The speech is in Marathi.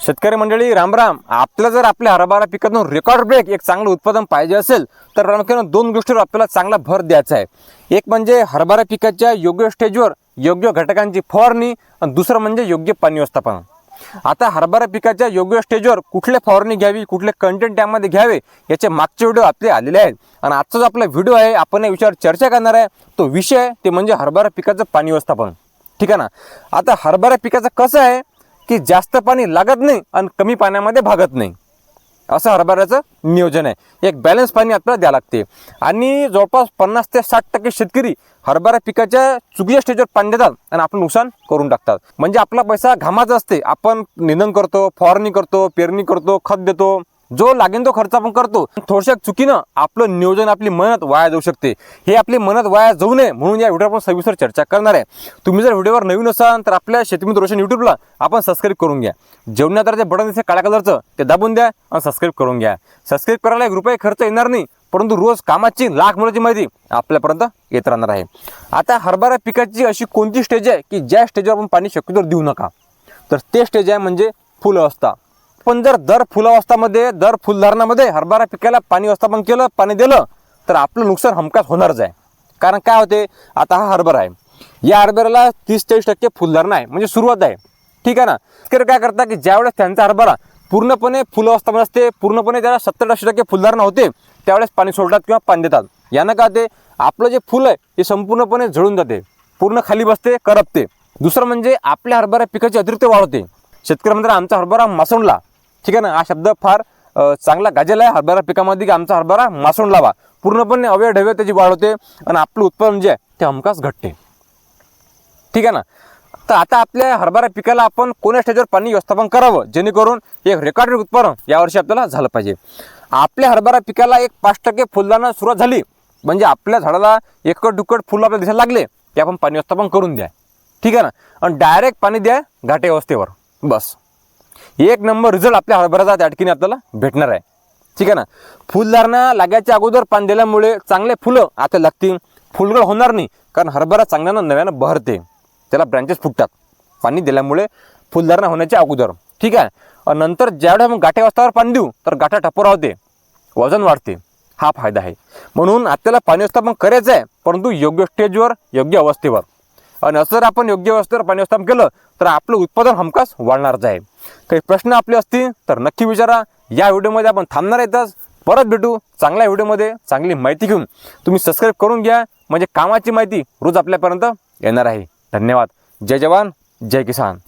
शेतकरी मंडळी रामराम आपल्याला जर आपल्या हरभरा पिकातून रेकॉर्ड ब्रेक एक चांगलं उत्पादन पाहिजे असेल तर प्रामुख्यानं दोन गोष्टीवर आपल्याला चांगला भर द्यायचा आहे. एक म्हणजे हरभरा पिकाच्या योग्य स्टेजवर योग्य घटकांची फवारणी आणि दुसरं म्हणजे योग्य पाणी व्यवस्थापन. आता हरभरा पिकाच्या योग्य स्टेजवर कुठले फवारणी घ्यावी कुठले कंटेंट त्यामध्ये घ्यावे याचे मागचे व्हिडिओ आपले आलेले आहेत. आणि आजचा जो आपला व्हिडिओ आहे आपण या विषयावर चर्चा करणार आहे. तो विषय आहे ते म्हणजे हरभरा पिकाचं पाणी व्यवस्थापन. ठीक आहे ना? आता हरभरा पिकाचं कसं आहे की जास्त पाणी लागत नाही आणि कमी पाण्यामध्ये भागत नाही. असं हरभऱ्याचं नियोजन आहे. एक बॅलन्स पाणी आपल्याला द्यावं लागते. आणि जवळपास पन्नास ते साठ टक्के शेतकरी हरभरा पिकाच्या चुकीच्या स्टेजवर पाणी देतात आणि आपण नुकसान करून टाकतात. म्हणजे आपला पैसा घामाचा असते. आपण निंदन करतो फवारणी करतो पेरणी करतो खत देतो. जो लागेल तो खर्च आपण करतो. थोडशा चुकीनं आपलं नियोजन आपली मेहनत वाया जाऊ शकते. हे आपली मेहनत वाया जाऊ नये म्हणून या व्हिडिओवर आपण सविस्तर चर्चा करणार आहे. तुम्ही जर व्हिडिओवर नवीन असाल तर आपल्या शेतीमित्र रोशन युट्यूबला आपण सबस्क्राईब करून घ्या. जेवणात जे बटन दिसते काळ्या कलरचं ते दाबून द्या आणि सबस्क्राईब करून घ्या. सबस्क्राईब करायला एक रुपये खर्च येणार नाही परंतु रोज कामाची लाख मुलाची माहिती आपल्यापर्यंत येत राहणार आहे. आता हरभरा पिकाची अशी कोणती स्टेज आहे की ज्या स्टेजवर आपण पाणी शक्यतो देऊ नका? तर ते स्टेज आहे म्हणजे फुल अवस्था पण जर दर फुलावस्थामध्ये दर फुलधारणामध्ये हरभरा पिकाला पाणी व्यवस्थापन केलं पाणी दिलं तर आपलं नुकसान हमखास होणारच आहे. कारण काय होते? आता हा हरभरा आहे. या हरभऱ्याला तीस चाळीस टक्के फुलधारणा आहे. म्हणजे सुरुवात आहे. ठीक आहे ना? तर काय करतात की ज्यावेळेस त्यांचा हरभरा पूर्णपणे फुलावस्थामध्ये असते पूर्णपणे त्याला सत्तर ऐंशी टक्के फुलधारणा होते त्यावेळेस पाणी सोडतात किंवा पाणी देतात. यानं काय ते आपलं जे फुल आहे ते संपूर्णपणे झळून जाते. पूर्ण खाली बसते करपते. दुसरं म्हणजे आपल्या हरभरा पिकाची अतिरिक्त वाढ होते. शेतकरी आमचा हरभरा मासवला ठीक आहे ना? हा शब्द फार चांगला गाजेला आहे. हरभरा पिकामध्ये की आमचा हरभरा मासून लावा. पूर्णपणे अवय ढव्य त्याची वाढ होते आणि आपलं उत्पादन जे आहे ते हमखास घटते. ठीक आहे ना? तर आता आपल्या हरभरा पिकाला आपण कोण्या स्टेजवर पाणी व्यवस्थापन करावं? जेणेकरून एक रेकॉर्डेड उत्पादन यावर्षी आपल्याला झालं पाहिजे. आपल्या हरभरा पिकाला एक पाच टक्के फुलदाना सुरुवात झाली. म्हणजे आपल्या झाडाला एकट दुकट फुलं आपल्याला दिसायला लागले की आपण पाणी व्यवस्थापन करून द्या. ठीक आहे ना? आणि डायरेक्ट पाणी द्या घाटे अवस्थेवर बस. एक नंबर रिझल्ट आपल्या हरभऱ्याचा त्या ठिकाणी आपल्याला भेटणार आहे. ठीक आहे ना? फुलधारणा लागायच्या अगोदर पाणी दिल्यामुळे चांगले फुलं आता लागतील. फुलगळ होणार नाही कारण हरभरा चांगल्यानं नव्यानं बहरते. त्याला ब्रँचेस फुटतात. पाणी दिल्यामुळे फुलधारणा होण्याच्या अगोदर. ठीक आहे? नंतर ज्यावेळेस आपण गाठ्या वाजतावर पाणी देऊ तर गाठा टपोरा होते वजन वाढते. हा फायदा आहे. म्हणून आपल्याला पाणी व्यवस्थापन करायचं आहे परंतु योग्य स्टेजवर योग्य अवस्थेवर. आणि असं जर आपण योग्य व्यवस्थेवर पाणी व्यवस्थापन केलं तर आपलं उत्पादन हमखास वाढणारच आहे काही प्रश्न आपले असतील तर नक्की विचारा. या व्हिडिओमध्ये आपण थांबणार आहेतच परत भेटू चांगल्या व्हिडिओमध्ये. चांगली माहिती घेऊन तुम्ही सबस्क्राईब करून घ्या. म्हणजे कामाची माहिती रोज आपल्यापर्यंत येणार आहे. धन्यवाद. जय जवान. जय किसान.